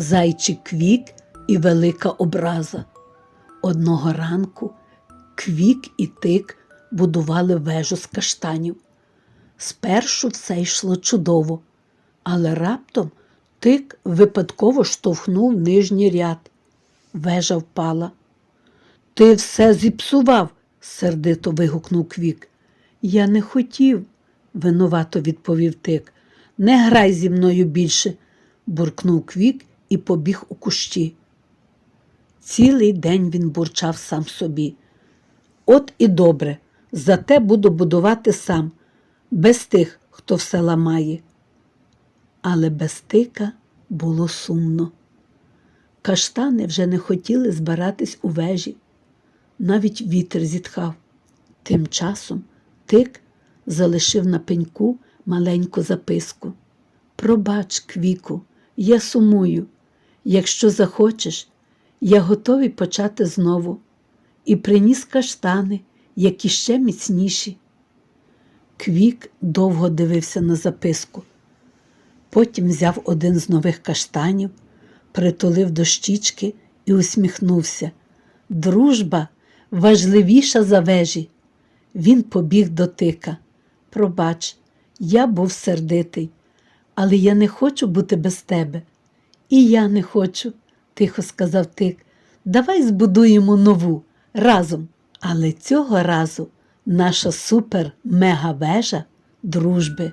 зайчик квік і велика образа. Одного ранку квік і тик будували вежу з каштанів. Спершу все йшло чудово, але раптом тик випадково штовхнув нижній ряд. Вежа впала. Ти все зіпсував, сердито вигукнув Квік. Я не хотів, винувато відповів тик. Не грай зі мною більше, буркнув Квік і побіг у кущі. Цілий день він бурчав сам собі. От і добре, зате буду будувати сам, без тих, хто все ламає. Але без тика було сумно. Каштани вже не хотіли збиратись у вежі. Навіть вітер зітхав. Тим часом тик залишив на пеньку маленьку записку. Пробач, Квіку, я сумую. Якщо захочеш, я готовий почати знову. І приніс каштани, які ще міцніші. Квік довго дивився на записку. Потім взяв один з нових каштанів, притулив до щічки і усміхнувся. Дружба важливіша за вежі. Він побіг до тика. Пробач, я був сердитий, але я не хочу бути без тебе. І я не хочу, тихо сказав тик. Давай збудуємо нову разом. Але цього разу наша супер-мега вежа дружби